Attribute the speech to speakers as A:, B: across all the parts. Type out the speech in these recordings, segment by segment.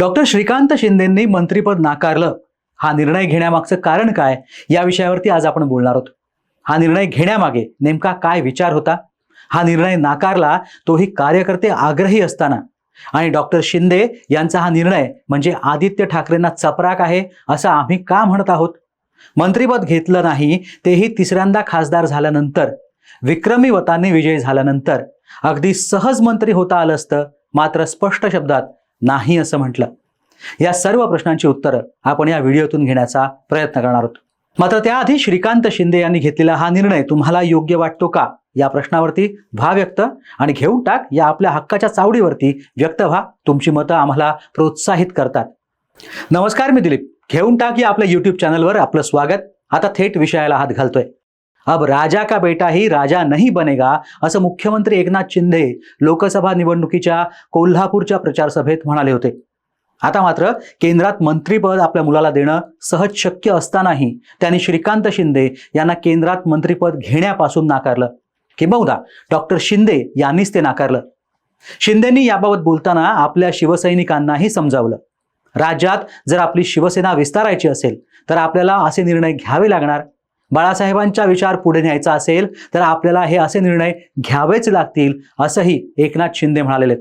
A: Doctor Shrikant शिंदेंनी मंत्रीपद नाकारलं. हा निर्णय घेण्यामागचं कारण काय? या विषयावरती आज आपण बोलणार आहोत. हा निर्णय घेण्यामागे नेमका काय विचार होता? हा निर्णय नाकारला तोही कार्यकर्ते आग्रही असताना. आणि डॉक्टर शिंदे यांचा हा निर्णय म्हणजे आदित्य ठाकरेंना चपराक आहे असं आम्ही का म्हणत आहोत? मंत्रीपद घेतलं नाही तेही तिसऱ्यांदा खासदार झाल्यानंतर. विक्रमी वतांनी विजयी झाल्यानंतर. अगदी सहज मंत्री होता आलं असतं मात्र स्पष्ट शब्दात नाही असं म्हटलं. या सर्व प्रश्नांची उत्तरं आपण या व्हिडिओतून घेण्याचा प्रयत्न करणार आहोत. मात्र त्याआधी श्रीकांत शिंदे यांनी घेतलेला हा निर्णय तुम्हाला योग्य वाटतो का? या प्रश्नावरती व्हा व्यक्त आणि घेऊन टाक या आपल्या हक्काच्या चावडीवरती व्यक्त व्हा. तुमची मतं आम्हाला प्रोत्साहित करतात. नमस्कार मी दिलीप. घेऊन टाक या आपल्या युट्यूब चॅनलवर आपलं स्वागत. आता थेट विषयाला हात घालतोय. अब राजा का बेटा ही राजा नाही बनेगा असं मुख्यमंत्री एकनाथ शिंदे लोकसभा निवडणुकीच्या कोल्हापूरच्या प्रचार सभेत म्हणाले होते. आता मात्र केंद्रात मंत्रीपद आपल्या मुलाला देणं सहज शक्य असतानाही त्यांनी श्रीकांत शिंदे यांना केंद्रात मंत्रीपद घेण्यापासून नाकारलं. किंबहुना डॉक्टर शिंदे यांनीच ते नाकारलं. शिंदेंनी याबाबत बोलताना आपल्या शिवसैनिकांनाही समजावलं. राज्यात जर आपली शिवसेना विस्तारायची असेल तर आपल्याला असे निर्णय घ्यावे लागणार. बाळासाहेबांचा विचार पुढे न्यायचा असेल तर आपल्याला हे असे निर्णय घ्यावेच लागतील असंही एकनाथ शिंदे म्हणालेले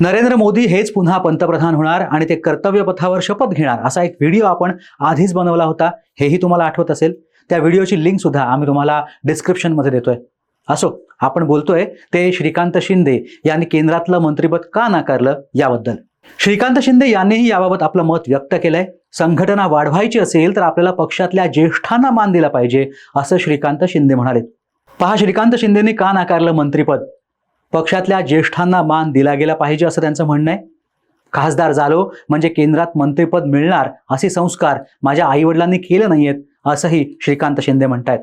A: नरेंद्र मोदी हेच पुन्हा पंतप्रधान होणार आणि ते कर्तव्यपथावर शपथ घेणार असा एक व्हिडिओ आपण आधीच बनवला होता हेही तुम्हाला आठवत असेल. त्या व्हिडिओची लिंक सुद्धा आम्ही तुम्हाला डिस्क्रिप्शनमध्ये देतोय. असो आपण बोलतोय ते श्रीकांत शिंदे यांनी केंद्रातलं मंत्रिपद का नाकारलं याबद्दल. श्रीकांत शिंदे यांनीही याबाबत आपलं मत व्यक्त केलंय. संघटना वाढवायची असेल तर आपल्याला पक्षातल्या ज्येष्ठांना मान दिला पाहिजे असं श्रीकांत शिंदे म्हणाले पहा श्रीकांत शिंदेनी का नाकारलं मंत्रिपद? पक्षातल्या ज्येष्ठांना मान दिला गेला पाहिजे असं त्यांचं म्हणणं आहे? खासदार झालो म्हणजे केंद्रात मंत्रिपद मिळणार असे संस्कार माझ्या आईवडिलांनी केले नाहीयेत असंही श्रीकांत शिंदे म्हणतायत.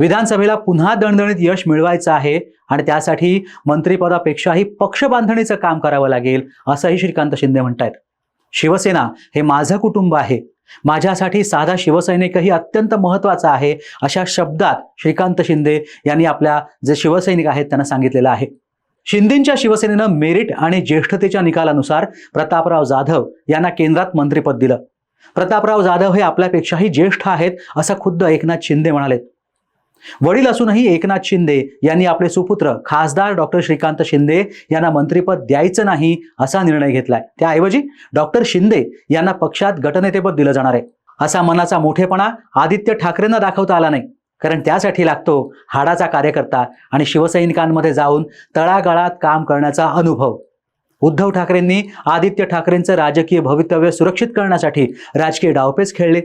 A: विधानसभेला पुन्हा दणदणीत यश मिळवायचं आहे आणि त्यासाठी मंत्रिपदापेक्षाही पक्ष बांधणीचं काम करावं लागेल असंही श्रीकांत शिंदे म्हणतायत. शिवसेना हे माझं कुटुंब आहे. माझ्यासाठी साधा शिवसैनिकही अत्यंत महत्त्वाचा आहे अशा शब्दात श्रीकांत शिंदे यांनी आपल्या जे शिवसैनिक आहेत त्यांना सांगितलेलं आहे. शिंदेच्या शिवसेनेनं मेरिट आणि ज्येष्ठतेच्या निकालानुसार प्रतापराव जाधव यांना केंद्रात मंत्रिपद दिलं. प्रतापराव जाधव हे आपल्यापेक्षाही ज्येष्ठ आहेत असं खुद्द एकनाथ शिंदे म्हणालेत. वडील असूनही एकनाथ शिंदे यांनी आपले सुपुत्र खासदार डॉक्टर श्रीकांत शिंदे यांना मंत्रिपद द्यायचं नाही असा निर्णय घेतलाय. त्याऐवजी डॉक्टर शिंदे यांना पक्षात गटनेतेपद दिलं जाणार आहे. असा मनाचा मोठेपणा आदित्य ठाकरेंना दाखवता आला नाही. कारण त्यासाठी लागतो हाडाचा कार्यकर्ता आणि शिवसैनिकांमध्ये जाऊन तळागाळात काम करण्याचा अनुभव. उद्धव ठाकरेंनी आदित्य ठाकरेंचं राजकीय भवितव्य सुरक्षित करण्यासाठी राजकीय डावपेच खेळले.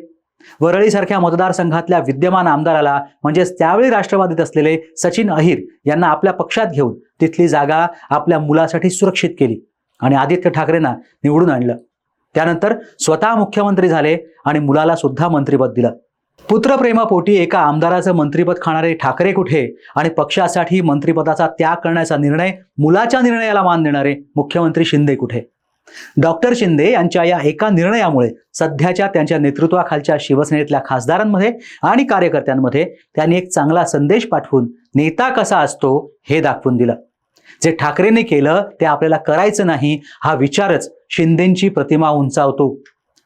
A: वरळीसारख्या मतदारसंघातल्या विद्यमान आमदाराला म्हणजेच त्यावेळी राष्ट्रवादीत असलेले सचिन अहिर यांना आपल्या पक्षात घेऊन तिथली जागा आपल्या मुलासाठी सुरक्षित केली आणि आदित्य ठाकरेंना निवडून आणलं. त्यानंतर स्वतः मुख्यमंत्री झाले आणि मुलाला सुद्धा मंत्रिपद दिलं. पुत्रप्रेमापोटी एका आमदाराचं मंत्रिपद खाणारे ठाकरे कुठे आणि पक्षासाठी मंत्रिपदाचा त्याग करण्याचा निर्णय मुलाच्या निर्णयाला मान देणारे मुख्यमंत्री शिंदे कुठे? डॉक्टर शिंदे यांच्या या एका निर्णयामुळे सध्याच्या त्यांच्या नेतृत्वाखालच्या शिवसेनेतल्या खासदारांमध्ये आणि कार्यकर्त्यांमध्ये त्यांनी एक चांगला संदेश पाठवून नेता कसा असतो हे दाखवून दिलं. जे ठाकरेंनी केलं ते आपल्याला करायचं नाही हा विचारच शिंदेंची प्रतिमा उंचावतो.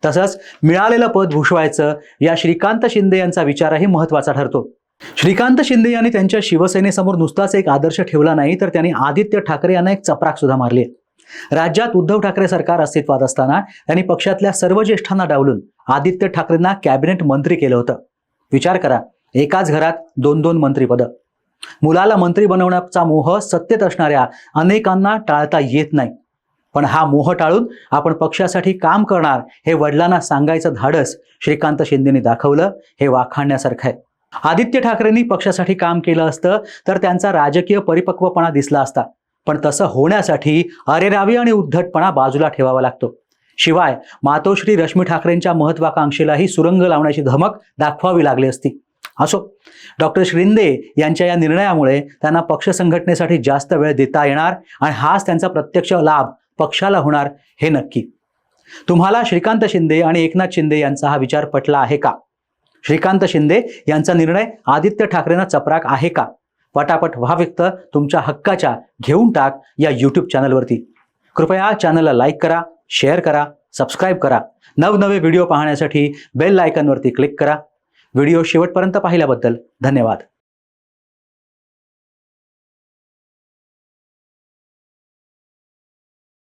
A: तसंच मिळालेलं पद भूषवायचं या श्रीकांत शिंदे यांचा विचारही महत्त्वाचा ठरतो. श्रीकांत शिंदे यांनी त्यांच्या शिवसेनेसमोर नुसताच एक आदर्श ठेवला नाही तर त्यांनी आदित्य ठाकरे यांना एक चपराक सुद्धा मारली आहे. राज्यात उद्धव ठाकरे सरकार अस्तित्वात असताना त्यांनी पक्षातल्या सर्व ज्येष्ठांना डावलून आदित्य ठाकरेंना कॅबिनेट मंत्री केलं होतं. विचार करा एकाच घरात दोन दोन मंत्रीपद. मुलाला मंत्री बनवण्याचा मोह सत्तेत असणाऱ्या अनेकांना टाळता येत नाही. पण हा मोह टाळून आपण पक्षासाठी काम करणार हे वडिलांना सांगायचं धाडस श्रीकांत शिंदेनी दाखवलं हे वाखाणण्यासारखं आहे. आदित्य ठाकरेंनी पक्षासाठी काम केलं असतं तर त्यांचा राजकीय परिपक्वपणा दिसला असता. पण तसं होण्यासाठी अरेरावी आणि उद्धटपणा बाजूला ठेवावा लागतो. शिवाय मातोश्री रश्मी ठाकरेंच्या महत्वाकांक्षेलाही सुरंग लावण्याची धमक दाखवावी लागली असती. असो डॉक्टर श्रिंदे यांच्या या निर्णयामुळे त्यांना पक्ष संघटनेसाठी जास्त वेळ देता येणार आणि हाच त्यांचा प्रत्यक्ष लाभ पक्षाला होणार हे नक्की. तुम्हाला श्रीकांत शिंदे आणि एकनाथ शिंदे यांचा हा विचार पटला आहे का? श्रीकांत शिंदे यांचा निर्णय आदित्य ठाकरेंना चपराक आहे का? पटापट व्हा व्यक्त तुमच्या हक्काच्या घेऊन टाक या यूट्यूब चॅनलवरती कृपया चॅनलला लाईक करा शेअर करा सबस्क्राईब करा. नवनवे व्हिडिओ पाहण्यासाठी बेल आयकॉनवरती क्लिक करा. व्हिडिओ शेवटपर्यंत पाहिल्याबद्दल धन्यवाद.